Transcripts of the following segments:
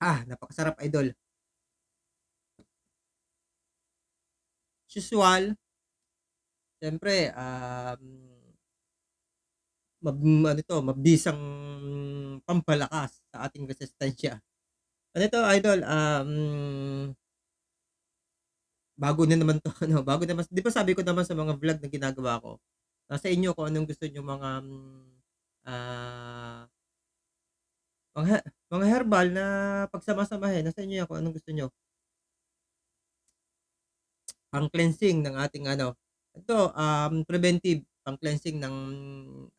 Ah, napakasarap idol. Usual, siyempre, um, mab ano 'to, mabisang pampalakas sa ating resistensya. Ano 'to idol, um bago na naman 'to ano, bago naman 'di ba sabi ko naman sa mga vlog na ginagawa ko, nasa inyo kung anong gusto niyong mga, hmm, ah mga mga herbal na pagsama-samahin, nasa inyo 'yan kung anong gusto niyo. Pang-cleansing ng ating ano, ito, um, preventive, pang-cleansing ng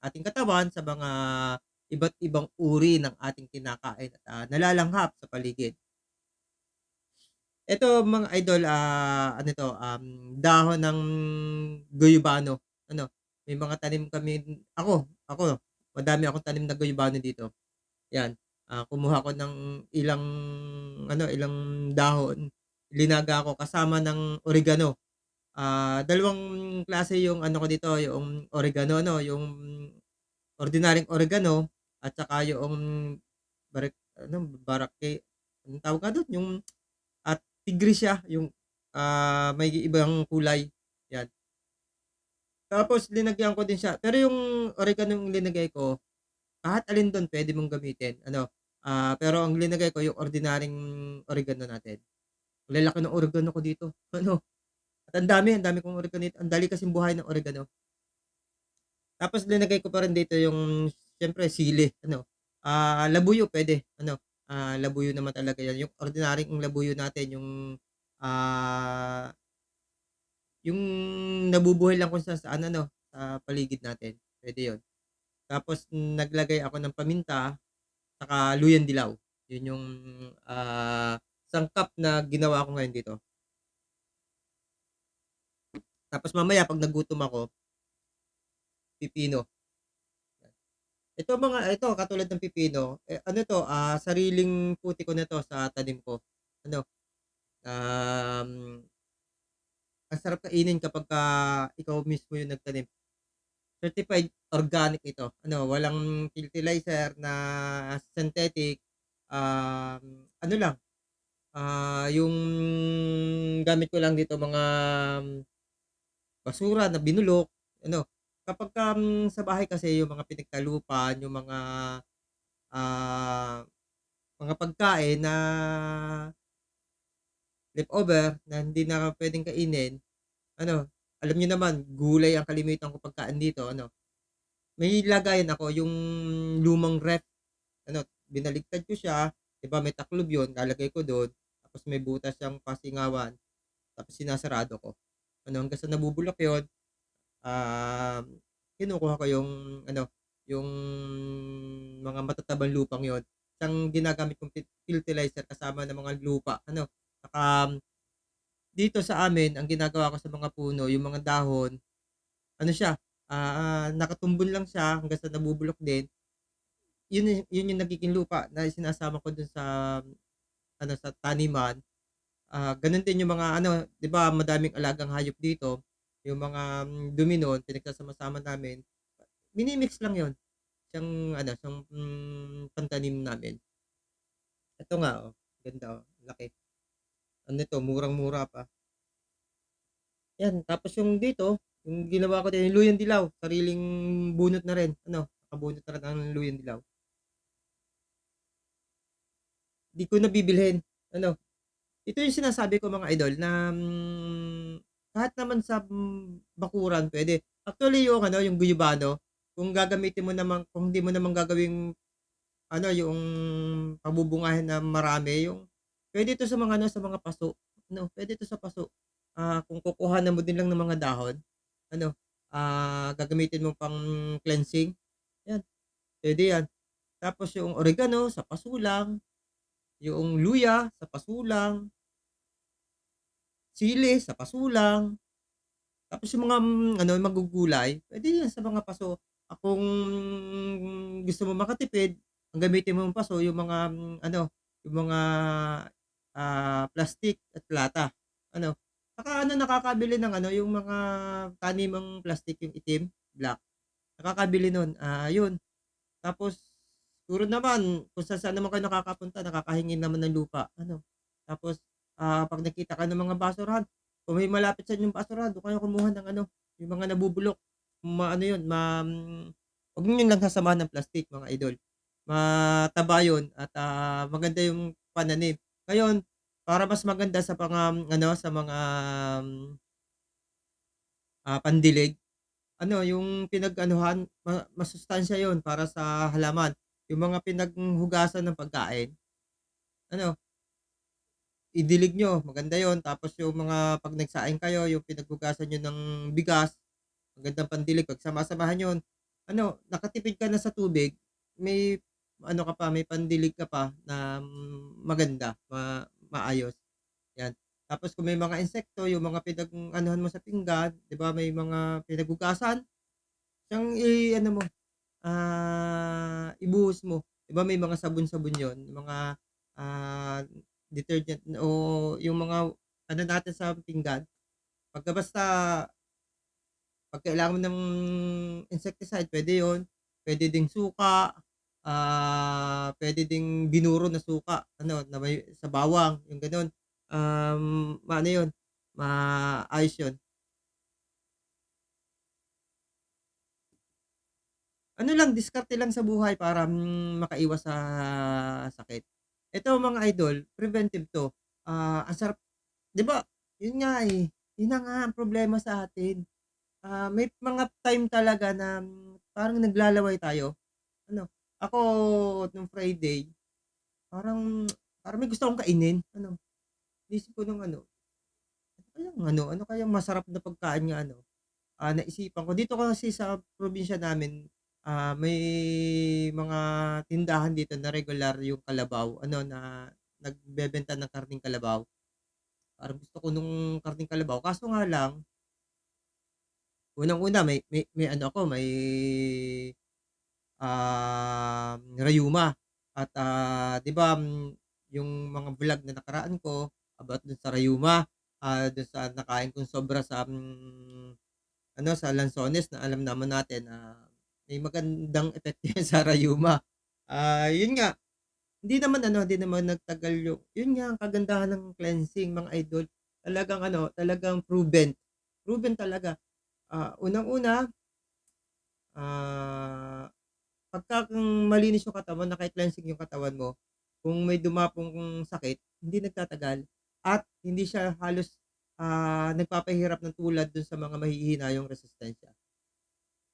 ating katawan sa mga iba't ibang uri ng ating kinakain at, ah, nalalanghap sa paligid. Ito mga idol, ah, ano 'to, um, dahon ng guyabano, ano, may mga tanim kami. Ako ako, madami akong tanim na guyabano dito. 'Yan, ah, kumuha ako ng ilang ano, ilang dahon, linaga ko kasama ng oregano. Ah, dalawang klase yung ano ko dito, yung oregano ano, yung ordinaryong oregano at saka yoong barak ano, barake anong tawag nga dun, yung at tigrisya yung, ah, may ibang kulay, 'yan. Tapos linagyan ko din siya pero yung oreganong linagay ko, kahit alin dun puwede mong gamitin ano, ah, pero ang linagay ko yung ordinaryong oregano natin. Ang lalaki ng oregano ko dito, ano, at ang dami, ang dami kong oregano ang dali kasing buhayin ng oregano. Tapos linagay ko pa rin dito yung siyempre sili. Ano, ah, labuyo puwede ano, ah, labuyo naman talaga 'yan, yung ordinaryong labuyo natin yung, ah yung nabubuhay lang kung saan-saan ano, sa paligid natin, puwede 'yun. Tapos naglagay ako ng paminta, saka luyang dilaw, 'yun yung, ah, sangkap na ginawa ko ngayon dito. Tapos mamaya 'pag nagutom ako pipino. Ito mga ito katulad ng pipino, eh, ano 'to, ah, sariling puti ko na 'to sa tanim ko. Ano, um, ang sarap kainin kapagka ikaw mismo yung nagtanim. Certified organic ito, ano, walang fertilizer na synthetic, um, ano lang, ah, yung gamit ko lang dito mga basura na binulok, ano. Kapagka, hmm, sa bahay kasi yung mga pinagtalupan, yung mga, ah, mga pagkain na leftover na hindi na puwedeng kainin, ano, alam niyo naman gulay ang kalimitan kong pagkain dito ano. May lagayan ako yung lumang ref, ano, binaligtad ko siya, 'di ba may taklob yun, lalagay ko dun, tapos may butas siyang pasingawan, tapos sinasarado ko. Ano, hanggang sa nabubulok yun, um, kinukuha ko yung ano, yung mga matatabang lupang yun, siyang ginagamit kong fertilizer kasama ng mga lupa ano. Saka dito sa amin ang ginagawa ko sa mga puno, yung mga dahon, ano siya, ah, nakatumbon lang siya hanggang sa nabubulok din. Yun yu yun yung nagiging lupa na sinasama ko dun sa ano, sa taniman. Ah, ganun din yung mga ano, 'di ba madaming alagang hayop dito, yung mga dumi nun pinagsasama-sama namin, mini-mix lang yun, siyang ano, siyang, hmm, pantanim namin. Ito nga, oh, ganda, oh, laki. Ano 'to, murang-mura pa. 'Yan, tapos yung dito, yung ginawa ko din yung luyang dilaw, sariling bunot na rin, ano, nakabunot na rin ang luyang dilaw. 'Di ko na bibilhin, ano. Ito yung sinasabi ko mga idol na, hmm, kahit naman sa, hmm, bakuran puwede. Actually yung ano, yung guyabano, kung gagamitin mo naman kung hindi mo naman gagawing ano, yung pabubungahin na marami, yung puwede ito sa mga ano, sa mga paso, ano, puwede ito sa paso. Ah, kung kukuhanan mo din lang ng mga dahon, ano, ah, gagamitin mo pang cleansing, 'yan, puwede 'yan. Tapos yung oregano sa paso lang, yoong luya sa paso lang. Sili sa paso lang. Tapos yung mga, hmm, ano, magugulay, puwede 'yan sa mga paso. Kung gusto mo makatipid, ang gamitin mong paso yung mga, hmm, ano, yung mga, ah, plastik at lata, ano. Saka ano, nakakabili ng ano, yung mga tanimang plastik, yung itim, black, nakakabili nun, ah, yun. Tapos Siguro naman kung saan-saan naman kayo nakakapunta, nakakahingi naman ng lupa, ano. Tapos, ah, 'pag nakita kayo ng mga basurahan, kung may malapit sa inyong basurahan, do'n kayo kumuha ng ano, yung mga nabubulok. Ma-ano yun, ma hmm, 'wag niyo lang sasamahan ng plastic mga idol. Mataba yun at, ah, maganda yung pananim. Ngayon, para mas maganda sa mga ano, sa mga, hmm ah, pandilig, ano, yung pinag-anuhan, ma masustansya yun para sa halaman. Yung mga pinaghugasan ng pagkain, ano idilig niyo, maganda yun. Tapos yung mga 'pag nagsaing kayo, yung pinaghugasan niyo ng bigas, magandang pandilig, pagsama-samahan yun, ano, nakatipid ka na sa tubig, may ano ka pa, may pandilig ka pa na maganda, ma maayos, 'yan. Tapos kung may mga insekto, yung mga pinag-anuhan mo sa pinggan, 'di ba, may mga pinaghugasan, siyang i-ano mo, ah, ibuhos mo. 'Di ba may mga sabon-sabon yun, mga, ah, detergent o yung mga ano natin sa pinggan, pagka basta 'pag kailangan mo ng insecticide, puwede yun. Puwede ding suka, ah, puwede ding binuro na suka, ano, na may sa bawang, yung gano'n. Um, maano yun, maayos yun. Ano lang, diskarte lang sa buhay para, hmm, makaiwas sa sakit. Ito mga idol, preventive 'to. Ah, ang sarap 'di ba, yun nga, eh, yun nga ang problema sa atin. Ah, may mga time talaga na parang naglalaway tayo. Ano, ako nung Friday, parang parang may gusto akong kainin, ano. Iniisip ko ng ano, ano kayang ano, ano kayang masarap na pagkain nga ano, ah, naisipan ko dito kasi sa probinsya namin, ah, may mga tindahan dito na regular yung kalabaw, ano, na nagbebenta ng karneng kalabaw. Parang gusto ko nung karneng kalabaw kaso nga lang unang-una may may may ano ako, may, um, rayuma at, ah, 'di ba, hmm, yung mga vlog na nakaraan ko about dun sa rayuma, ah, dun sa nakain kong sobra sa, hmm, ano, sa lansones na alam naman natin na may magandang epekto sa rayuma. Ah, yun nga, hindi naman ano, hindi naman nagtagal yung yun nga ang kagandahan ng cleansing mga idol. Talagang ano, talagang proven, proven talaga. Ah, unang-una, ah, pagka kung malinis yung katawan, naka-cleansing yung katawan mo, kung may dumapong sakit, hindi nagtatagal at hindi siya halos, ah, nagpapahirap ng tulad dun sa mga mahihina yung resistensya.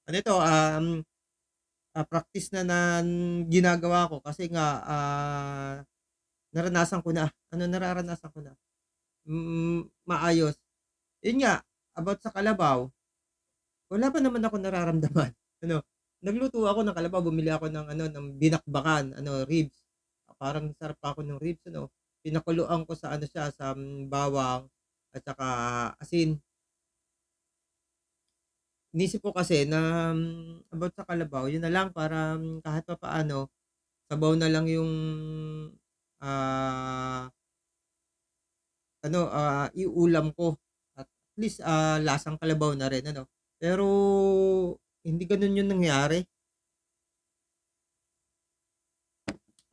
Ano ito, um, ah, practice na na ginagawa ko kasi nga, ah, naranasan ko na, ano, nararanasan ko na, hmm, maayos. Yun nga, about sa kalabaw, wala pa naman akong nararamdaman, ano. Nagluto ako ng kalabaw, bumili ako ng ano, ng binakbakan, ano, ribs. Parang sarap pa ako ng ribs, ano. Pinakuluan ko sa ano siya, sa, hmm, bawang at saka asin. Inisip ko kasi na, hmm, about sa kalabaw, yun na lang para, hmm, kahit papaano, sabaw na lang yung, ah ano, ah, iulam ko at least, ah, lasang kalabaw na rin, ano. Pero hindi gano'n yung nangyari.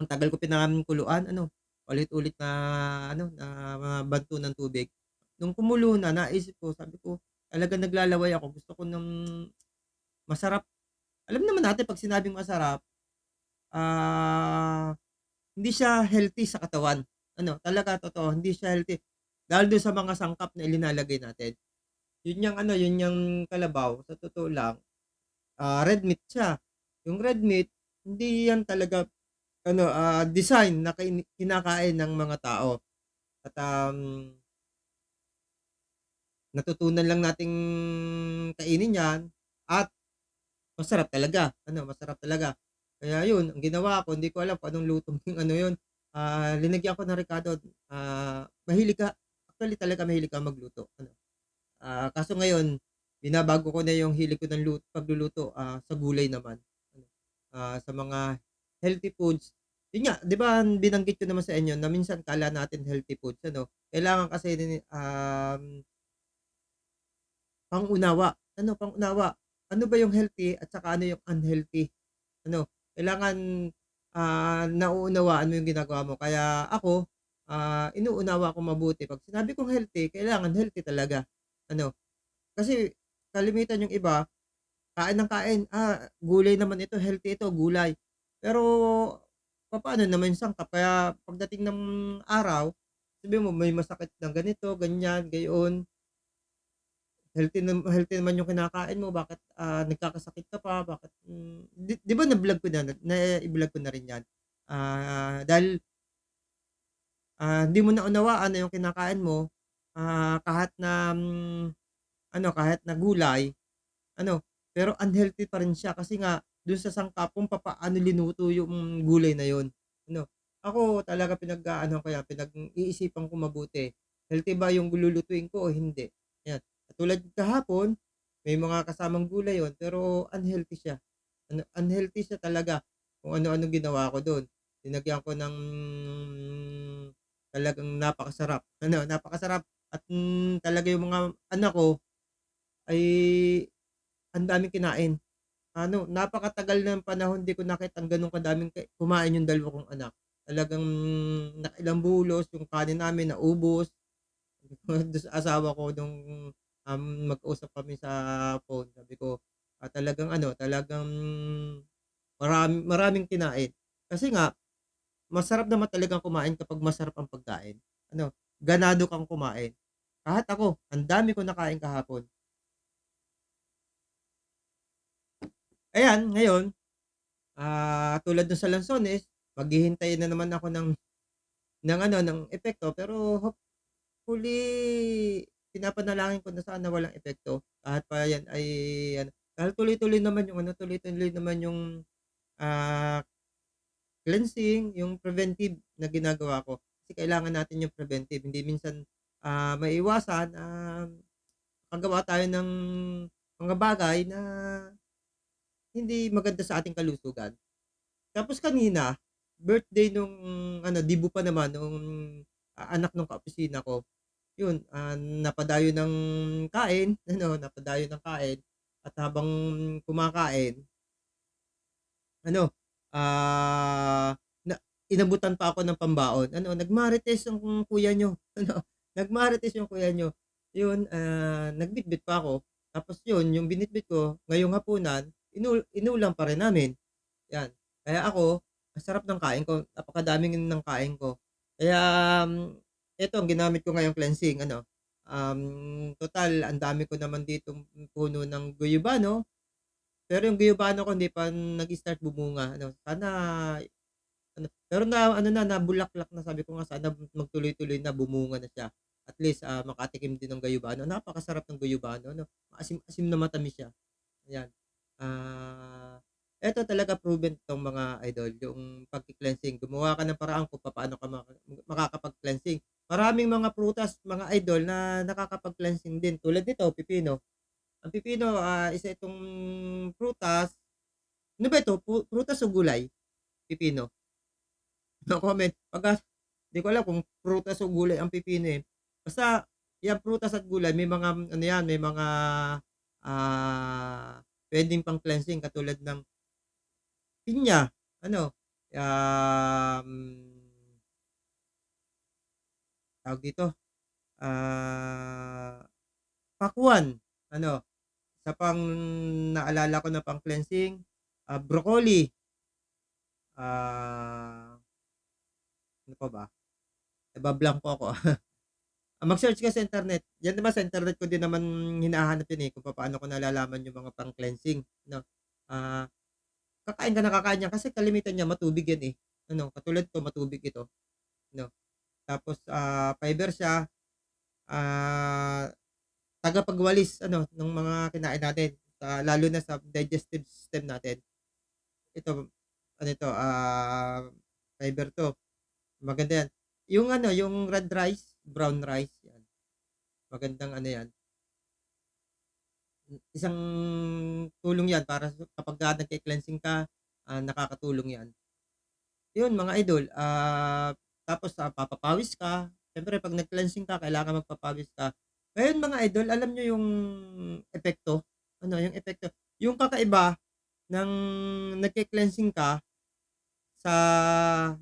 Ang tagal ko pinakuluan, ano, paulit-ulit na ano, na banto ng tubig. Nung kumulo na, naisip ko, sabi ko, talagang naglalaway ako, gusto ko ng masarap. Alam naman natin 'pag sinabing masarap, ah, hindi siya healthy sa katawan. Ano, talaga totoo, hindi siya healthy. Dahil dun sa mga sangkap na ilinalagay natin. Yun yang ano, yun yang kalabaw, sa totoo lang, ah, red meat siya. Yung red meat, hindi yan talaga ano, ah, design na kin kinakain ng mga tao at, um natutunan lang nating kainin yan at masarap talaga, ano, masarap talaga. Kaya yun, ang ginawa ko, hindi ko alam kung anong lutong yung ano yun, ah, linagyan ko ng rekado, ah, mahilig ka actually talaga mahilig ako magluto, ano. Ah, kaso ngayon, binabago ko na yung hilig ko ng lut pagluluto, ah, sa gulay naman, ah, sa mga healthy foods. Yun nga, 'di ba binanggit ko naman sa inyo na minsan akala natin healthy foods, ano, kailangan kasi um Pang-unawa, ano pang-unawa, ano ba yung healthy at saka ano yung unhealthy. Ano, kailangan ah, nauunawaan mo yung ginagawa mo. Kaya ako, ah, inuunawa ko mabuti 'pag sinabi kong healthy, kailangan healthy talaga, ano. Kasi kalimitan yung iba, kain ng kain, ah, gulay naman ito, healthy ito, gulay. Pero papaano naman sangkap? Kaya pagdating ng araw, sabihin mo may masakit na ganito, ganyan, gayon. Healthy nam healthy naman yung kinakain mo, bakit, ah, nagkakasakit ka pa, bakit, hmm, 'di 'di ba na-vlog ko na nai-vlog ko na rin 'yan. Ah, dahil ah, hindi mo naunawaan na yung kinakain mo, ah, kahit na, hmm, ano, kahit na gulay, ano, pero unhealthy pa rin siya kasi nga dun sa sangkap kung papaano linuto yung gulay na yun, ano. Ako talaga pinag-aanuhan ko 'yan, pinag-iisipan ko mabuti, healthy ba yung lulutuin ko o hindi, 'yan. Katulad kahapon, may mga kasamang gulay yun pero unhealthy siya, ano, unhealthy siya talaga. Kung ano-ano ginawa ko dun, linagyan ko ng talagang napakasarap, ano, napakasarap at, hmm, talaga yung mga anak ko ay ang daming kinain. Ano, napakatagal ng panahon di ko nakitang gano'n kadaming ka kumain yung dalawa kong anak. Talagang nakailang bulos yung kanin namin naubos. Dun sa asawa ko nung, um, mag-usap kami sa phone sabi ko, ah, talagang ano, talagang marami maraming kinain. Kasi nga, masarap naman talagang kumain kapag masarap ang pagkain. Ano, ganado kang kumain. Kahit ako, ang dami kong nakain kahapon. Ayan, ngayon, ah, tulad dun sa lansones, maghihintay na naman ako ng ng ano, ng epekto pero hopefully pinapanalangin ko na sana walang epekto kahit pa yan ay ano, dahil tuloy-tuloy naman yung ano, tuloy-tuloy naman yung, ah, cleansing, yung preventive na ginagawa ko. Kasi kailangan natin yung preventive, hindi minsan, ah, maiiwasan, um, makagawa tayo ng mga bagay na hindi maganda sa ating kalusugan. Tapos kanina, birthday nung ano, dibu pa naman nung, ah, anak nung kaopisina ko. Yun, ah, napadayo ng kain, ano, napadayo ng kain at habang kumakain ano, ah, na inabutan pa ako ng pambaon. Ano, nag-Marites yung kuya niyo, ano, nag-Marites yung kuya niyo. Yun, ah, nagbitbit pa ako. Tapos yun, yung binitbit ko ngayong hapunan, inu inulam pa rin namin, 'yan. Kaya ako, ang ng kain ko, napakadaming ng kain ko. Kaya, um, eto ang ginamit ko ngayong cleansing ano, um, tutal ang dami ko naman ditong puno ng guyabano, pero yung guyabano ko hindi pa nag-start bumunga ano, sana ano, pero na ano na, nabulaklak na sabi ko nga sana magtuloy-tuloy na bumunga na siya. At least, ah, makatikim din ng guyabano, napakasarap ng guyabano ano, maasim-asim na matamis siya, ayan. Ah, eto talaga proven 'tong mga idol, yung pagki-cleansing, gumawa ka ng paraan kung papaano ka maka makakapag-cleansing. Maraming mga prutas, mga idol na nakakapag-cleansing din tulad nito, pipino. Ang pipino, ah, isa itong prutas ano ba ito, prutas o gulay? Pipino? No comment, pagka di ko alam kung prutas o gulay ang pipino, eh. Basta 'yang prutas at gulay may mga ano 'yan, may mga, ah, puwedeng pang-cleansing katulad ng pinya, ano, um tawag dito, ah, pakwan, ano, isa pang naalala ko na pang-cleansing, ah, broccoli. Ah, ano pa ba? Nabablangko ako. Ah, mag-search ka sa internet, 'yan naman sa internet ko din naman hinahanap 'yan, eh, kung papaano ko nalalaman yung mga pang-cleansing, 'no. Ah, kakain ka ng kakain niyan kasi kalimitan niyan matubig 'yan, eh, ano, katulad 'to matubig ito, 'no. Tapos, ah, fiber siya, ah, tagapagwalis ano nung mga kinain natin, sa lalo na sa digestive system natin. Ito, ano ito, ah, fiber 'to, maganda 'yan. Yung ano, yung red rice, brown rice, 'yan, magandang ano 'yan. Isang tulong 'yan para sa kapagka nagke-cleansing ka, ah, nakakatulong 'yan. Yun mga idol, ah, tapos, ah, papapawis ka, siyempre 'pag nag-cleansing ka kailangan magpapawis ka. Ngayon mga idol, alam niyo yung epekto, ano, yung epekto yung kakaiba ng nagke-cleansing ka sa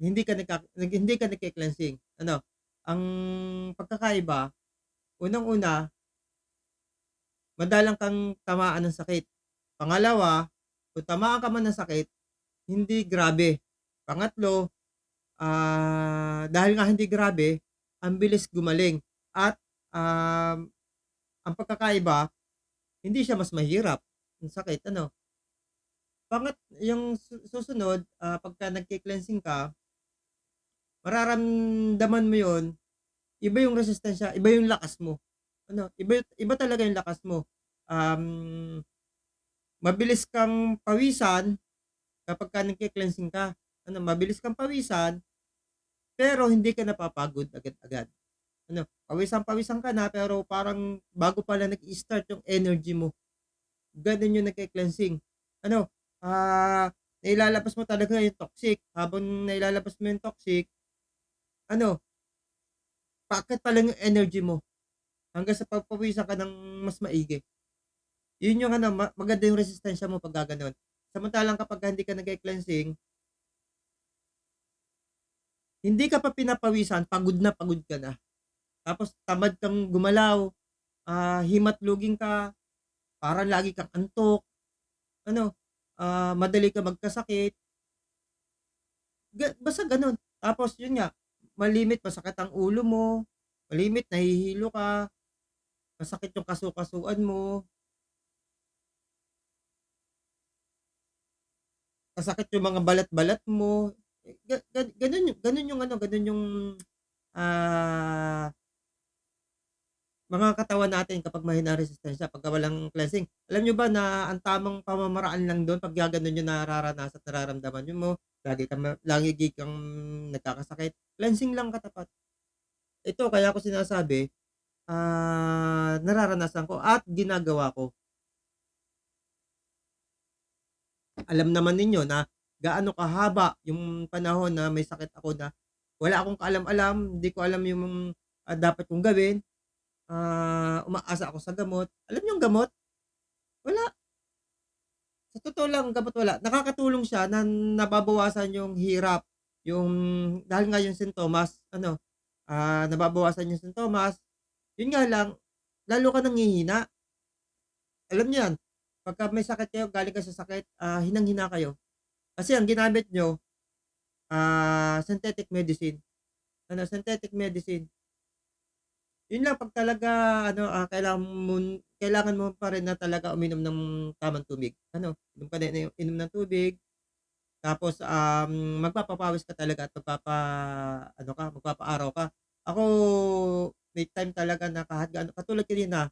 hindi ka nagka hindi ka nagke-cleansing. Ano, ang pagkakaiba, unang-una madalang kang tamaan ng sakit. Pangalawa, kung tamaan ka man ng sakit, hindi grabe. Pangatlo, ah, dahil nga hindi grabe, ang bilis gumaling at, um, ang pagkakaiba, hindi siya mas mahirap, yung sakit ano. Pangat yung su susunod, ah, pagka nagke-cleansing ka mararamdaman mo yun, iba yung resistensya, iba yung lakas mo. Ano, iba iba talaga yung lakas mo. Um, mabilis kang pawisan kapagka nagke-cleansing ka. Ano, mabilis kang pawisan, pero hindi ka napapagod agad-agad. Ano, pawisan-pawisan ka na pero parang bago pa lang nag-i-start yung energy mo. Gano'n yung nagke-cleansing. Ano, ah, nailalabas mo talaga yung toxic. Habang nailalabas mo yung toxic, ano, paakyat pa lang yung energy mo hanggang sa pagpapawisan ka ng mas maigi. Yun yung ano, ma maganda yung resistensya mo pag gaganon. Samantalang kapag hindi ka nagke-cleansing hindi ka pa pinapawisan, pagod na pagod ka na. Tapos tamad kang gumalaw, ah, himatluging ka, parang lagi kang antok, ano, ah, madali kang magkasakit. Ga basta gano'n. Tapos yun nga, malimit masakit ang ulo mo, malimit nahihilo ka, masakit yung kasu-kasuan mo. Masakit yung mga balat-balat mo. Eh, ga ga gano'n yung ano, gano'n yung, ah mga katawan natin kapag mahina resistensya pagka walang cleansing. Alam niyo ba na ang tamang pamamaraan lang do'n pag gaganon yung nararanasan at nararamdaman mo, lagi kang ma lagi kang nagkakasakit, cleansing lang katapat. Ito kaya ko sinasabi, ah, nararanasan ko at ginagawa ko. Alam naman ninyo na gaano kahaba yung panahon na may sakit ako na wala akong kaalam-alam, hindi ko alam yung, ah, dapat kong gawin. Ah, umaasa ako sa gamot. Alam niyong gamot? Wala. Sa totoo lang, gamot wala. Nakakatulong siya na nababawasan yung hirap, yung dahil nga yung sintomas ano, ah, nababawasan yung sintomas. Yun nga lang, lalo ka nanghihina. Alam niyo yan, pagka may sakit kayo, galing kayo sa sakit, ah, hinang-hina kayo. Kasi ang ginamit niyo, ah, synthetic medicine. Ano, synthetic medicine. Yun lang 'pag talaga ano, ah, kailangan mo kailangan mo pa rin na talaga uminom ng tamang tubig. Ano, inom ka din inom ng tubig, tapos, um, magpapapawis ka talaga at magpapa-ano ka, magpapaaraw ka. Ako, may time talaga na kahit gaano katulad kanina,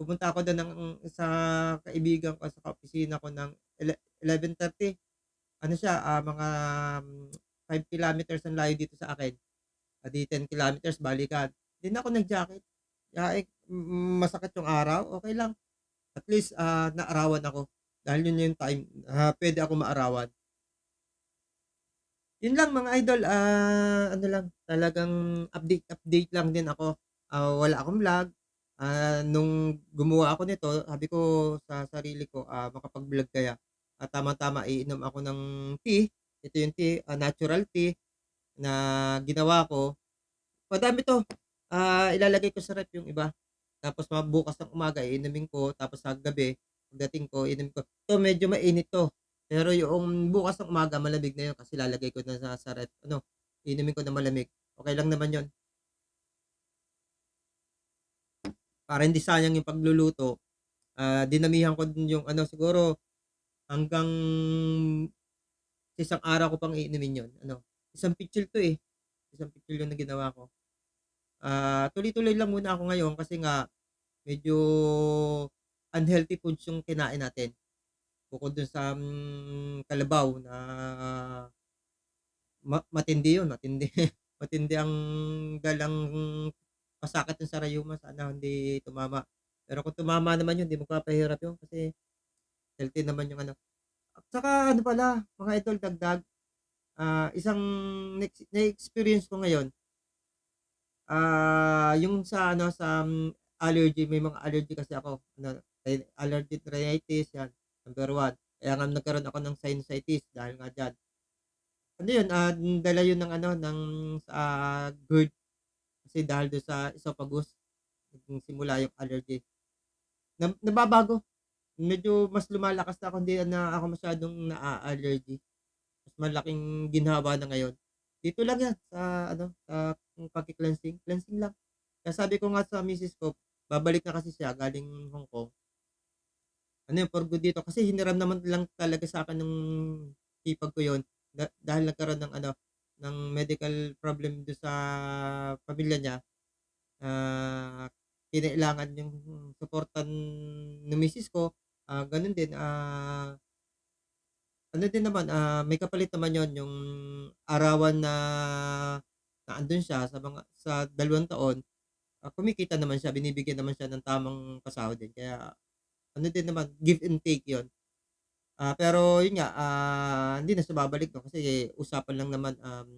pumunta ako dun ng sa kaibigan ko sa kaopisina ko ng ele 11:30. Ano siya, ah, mga 5 kilometers ang layo dito sa akin. Ah, di 10 kilometers balikan. 'Di na ako nag-jacket. Kaya, eh, mm, masakit yung araw, okey lang. At least, ah, naarawan ako. Dahil yun yung time na puwede akong maarawan. Yun lang mga idol, ah, ano lang, talagang update-update lang din ako. Ah, wala akong vlog. Ah, nung gumawa ako nito, sabi ko sa sarili ko, ah, makapag-vlog kaya. At tamang-tama iinom ako ng tea. Ito yung tea, ah, natural tea na ginawa ko. Madami 'to. Ah, ilalagay ko sa ref yung iba. Tapos mga ng umaga iinumin ko, tapos sa gabi pagdating ko iinumin ko. 'To medyo mainit 'to, pero yoong bukas ng umaga malamig na yun kasi ilalagay ko na sa sa ref ano, iinumin ko ng malamig. Okey lang naman yun. Para hindi sayang yung pagluluto, ah, dinamihan ko din yung ano, siguro hanggang sa isang araw ko pang iinumin yun ano, isang pitsul 'to, eh, isang pitsul yung na ginawa ko. Ah, tuloy-tuloy lang muna ako ngayon kasi nga medyo unhealthy foods yung kinain natin. Bukod dun sa, hmm, kalabaw na ma matindi yun, matindi. Matindi ang dalang pasakit dun sa rayuma, sana hindi tumama. Pero kung tumama naman yun, 'di magpapahirap yun kasi healthy naman yung ano. At saka ano pala, mga idol dagdag, ah, isang na-experience ko ngayon Ah, yung sa ano, sa, hmm, allergy, may mga allergy kasi ako, ano, ri allergic rhinitis, yan, number 1. Kaya nga nagkaroon ako ng sinusitis dahil nga diyan. Ano yun, ah, dala yun ng ano, ng sa GERD. Kasi dahil dun sa esophagus, nagsimula yung allergy. Na nababago. Medyo mas lumalakas na ako, hindi na ako masyadong naa-allergy. Mas malaking ginhawa na ngayon. Dito lang yan sa ano, sa pagki-cleansing, cleansing lang. Kaya sabi ko nga sa misis ko, babalik na kasi siya galing Hong Kong. Ano yun, for good dito. Kasi hiniram naman lang talaga sa'kin nung hipag ko da dahil nagkaroon ng ano, ng medical problem dun sa pamilya niya. Ah, kinailangan yung suportan ng misis ko, ah, ganun din, ah ano din naman, ah, may kapalit naman yun, yung arawan na na andun siya sa mga sa dalawang taon, ah, kumikita naman siya, binibigyan naman siya ng tamang pasahod din. Kaya ano din naman, give and take yun. Ah, pero yun nga, ah, hindi na siya babalik 'no, kasi usapan lang naman, um,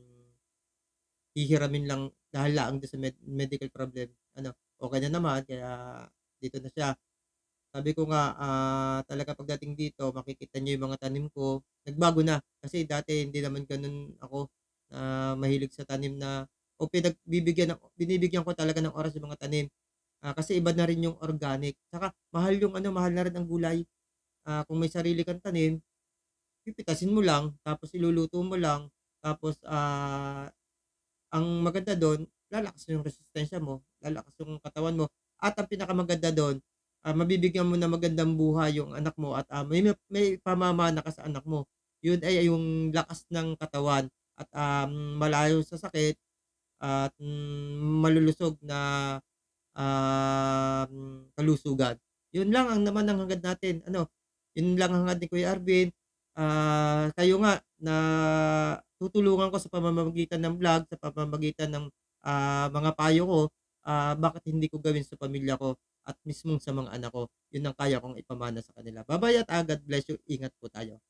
hihiramin lang dahil laang dun sa med medical problem, ano, okey na naman kaya dito na siya. Sabi ko nga, ah, talaga pagdating dito makikita niyo yung mga tanim ko, nagbago na. Kasi dati hindi naman gano'n ako na mahilig sa tanim na o pinagbibigyan ng binibigyan ko talaga ng oras yung mga tanim. Ah, kasi iba na rin yung organic, tsaka mahal yung ano, mahal na rin ang gulay. Ah, kung may sarili kang tanim, pipitasin mo lang, tapos iluluto mo lang, tapos, ah, ang maganda dun, lalakas yung resistensya mo, lalakas yung katawan mo, at ang pinakamaganda dun, ah, mabibigyan mo ng magandang buhay yung anak mo at, ah, may may pamamana ka sa anak mo. Yun ay yung lakas ng katawan at, um, malayo sa sakit at, hmm, malulusog na, um, kalusugan. Yun lang ang naman ang hangad natin ano, yun lang ang hangad ni Kuya Arvin. Ah, kayo nga natutulungan ko sa pamamagitan ng vlog, sa pamamagitan ng, ah, mga payo ko, ah, bakit hindi ko gawin sa pamilya ko at mismong sa mga anak ko. Yun ang kaya kong ipamana sa kanila. Ba-bye at, God bless you. Ingat po tayo.